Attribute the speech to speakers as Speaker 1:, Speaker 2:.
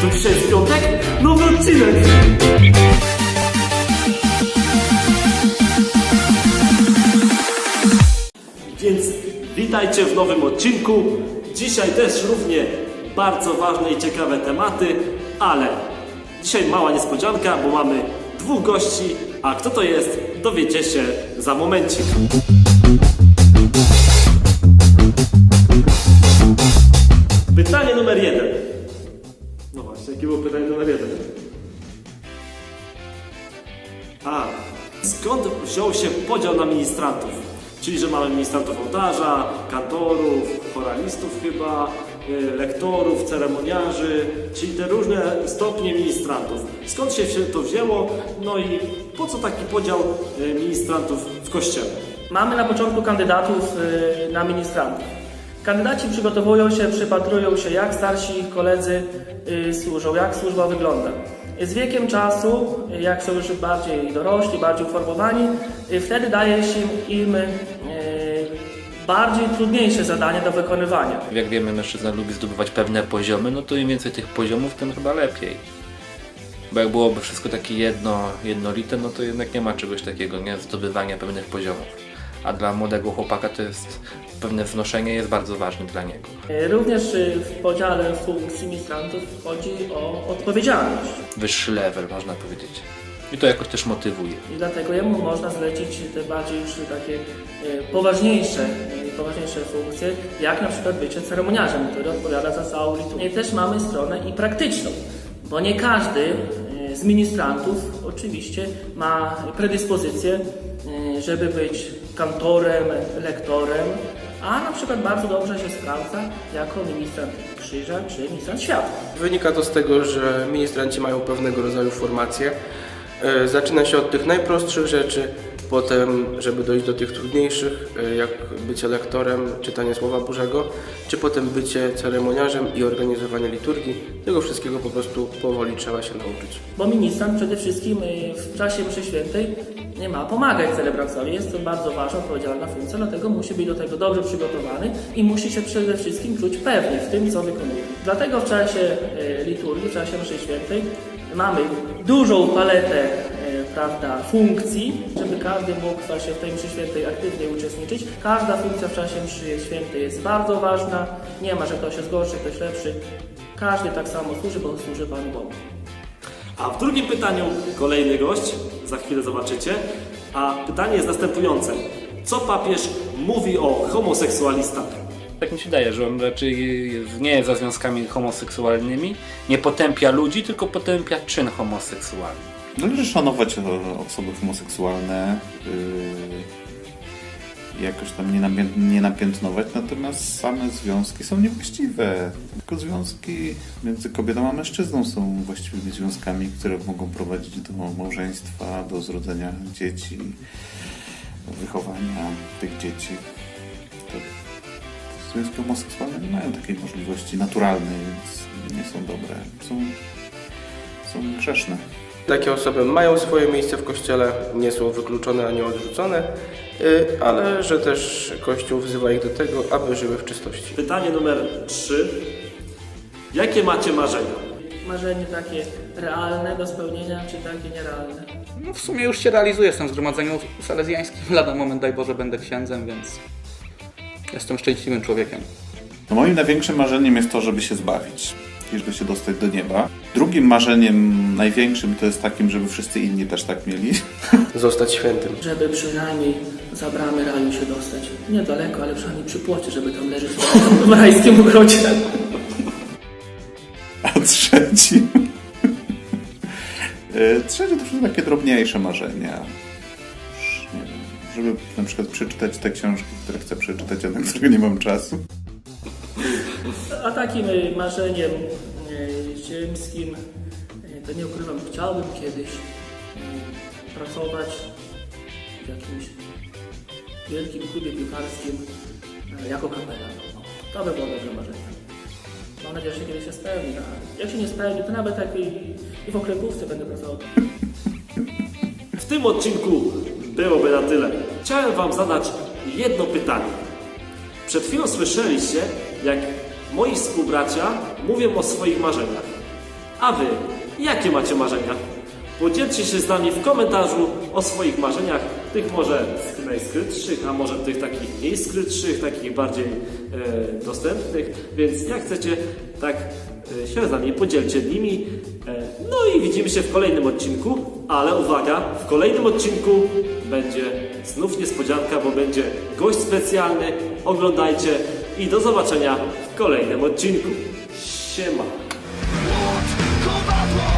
Speaker 1: To jest piątek? Nowy odcinek! Więc witajcie w nowym odcinku. Dzisiaj też równie bardzo ważne i ciekawe tematy, ale dzisiaj mała niespodzianka, bo mamy dwóch gości, a kto to jest, dowiecie się za momencik. A skąd wziął się podział na ministrantów? Czyli, że mamy ministrantów ołtarza, kantorów, choralistów chyba, y, lektorów, ceremoniarzy, czyli te różne stopnie ministrantów. Skąd się to wzięło? No i po co taki podział y, ministrantów w kościele?
Speaker 2: Mamy na początku kandydatów y, na ministrantów. Kandydaci przygotowują się, przypatrują się, jak starsi ich koledzy y, służą, jak służba wygląda. Z wiekiem czasu, y, jak są już bardziej dorośli, bardziej uformowani, y, wtedy daje się im bardziej trudniejsze zadanie do wykonywania.
Speaker 3: Jak wiemy, mężczyzna lubi zdobywać pewne poziomy, no to im więcej tych poziomów, tym chyba lepiej. Bo jak byłoby wszystko takie jedno, jednolite, no to jednak nie ma czegoś takiego, nie? Zdobywania pewnych poziomów. A dla młodego chłopaka to jest pewne wznoszenie jest bardzo ważne dla niego.
Speaker 2: Y, Również y, w podziale funkcji ministrantów chodzi o odpowiedzialność.
Speaker 3: Wyższy level, można powiedzieć. I to jakoś też motywuje.
Speaker 2: I dlatego jemu można zlecić te bardziej już takie e, poważniejsze, e, poważniejsze funkcje, jak na przykład bycie ceremoniarzem, który odpowiada za całą liturgię. Też mamy stronę i praktyczną, bo nie każdy e, z ministrantów oczywiście ma predyspozycję, e, żeby być kantorem, lektorem, a na przykład bardzo dobrze się sprawdza jako ministrant krzyża czy ministrant światła.
Speaker 4: Wynika to z tego, że ministranci mają pewnego rodzaju formację. E, Zaczyna się od tych najprostszych rzeczy, potem, żeby dojść do tych trudniejszych, e, jak bycie lektorem, czytanie Słowa Bożego, czy potem bycie ceremoniarzem i organizowanie liturgii. Tego wszystkiego po prostu powoli trzeba się nauczyć.
Speaker 2: Bo ministrant przede wszystkim y, w czasie mszy świętej nie ma pomagać celebrantowi. Jest to bardzo ważna, odpowiedzialna funkcja, dlatego musi być do tego dobrze przygotowany i musi się przede wszystkim czuć pewnie w tym, co wykonuje. Dlatego w czasie y, liturgii, w czasie mszy świętej mamy dużą paletę y, prawda, funkcji, żeby każdy mógł w tej mszy świętej aktywnie uczestniczyć. Każda funkcja w czasie mszy świętej jest bardzo ważna. Nie ma, że ktoś jest gorszy, ktoś lepszy. Każdy tak samo służy, bo służy Panu Bogu.
Speaker 1: A w drugim pytaniu kolejny gość, za chwilę zobaczycie. A pytanie jest następujące. Co papież mówi o homoseksualistach?
Speaker 3: Tak mi się wydaje, że on raczej nie jest za związkami homoseksualnymi, nie potępia ludzi, tylko potępia czyn homoseksualny.
Speaker 5: Należy szanować o- osoby homoseksualne, yy, jakoś tam nie, napię- nie napiętnować, natomiast same związki są niewłaściwe. Tylko związki między kobietą a mężczyzną są właściwymi związkami, które mogą prowadzić do małżeństwa, do zrodzenia dzieci, wychowania tych dzieci. To związki homoseksualne nie mają takiej możliwości naturalnej, więc nie są dobre. Są, są grzeszne.
Speaker 4: Takie osoby mają swoje miejsce w kościele, nie są wykluczone ani odrzucone, y, ale że też Kościół wzywa ich do tego, aby żyły w czystości.
Speaker 1: Pytanie numer 3. Jakie macie marzenia?
Speaker 2: marzenie takie realne do spełnienia, czy takie nierealne?
Speaker 6: No w sumie już się realizuje, jestem w zgromadzeniu salezjańskim. Lada moment, daj Boże, będę księdzem, więc jestem szczęśliwym człowiekiem.
Speaker 5: No moim największym marzeniem jest to, żeby się zbawić żeby się dostać do nieba. Drugim marzeniem, największym, to jest takim, żeby wszyscy inni też tak mieli.
Speaker 4: Zostać świętym.
Speaker 2: Żeby przynajmniej za bramy raju się dostać. Niedaleko, ale przynajmniej przy płocie, żeby tam leżeć w rajskim ogrodzie.
Speaker 5: A trzeci... E, Trzecie to wszystko takie drobniejsze marzenia. Już Nie wiem, żeby na przykład przeczytać te książki, które chcę przeczytać, a na które nie mam czasu.
Speaker 2: A takim y, marzeniem y, ziemskim, y, to nie ukrywam, chciałbym kiedyś pracować w jakimś wielkim klubie piłkarskim jako kapelan. To by było dobre marzenie. Mam nadzieję, że kiedyś się spełni. A jak się nie spełni, to nawet jak i, i w okręgówce będę pracował.
Speaker 1: W tym odcinku byłoby na tyle. Chciałem Wam zadać jedno pytanie. Przed chwilą słyszeliście, jak moi współbracia mówią o swoich marzeniach. A wy, jakie macie marzenia? Podzielcie się z nami w komentarzu o swoich marzeniach, tych może najskrytszych, a może tych takich mniej skrytszych, takich bardziej e, dostępnych, więc jak chcecie, tak e, się z nami podzielcie nimi. E, no i widzimy się w kolejnym odcinku, ale uwaga, w kolejnym odcinku będzie znów niespodzianka, bo będzie gość specjalny. Oglądajcie i do zobaczenia kolejnym odcinku. Siema! Kowadło,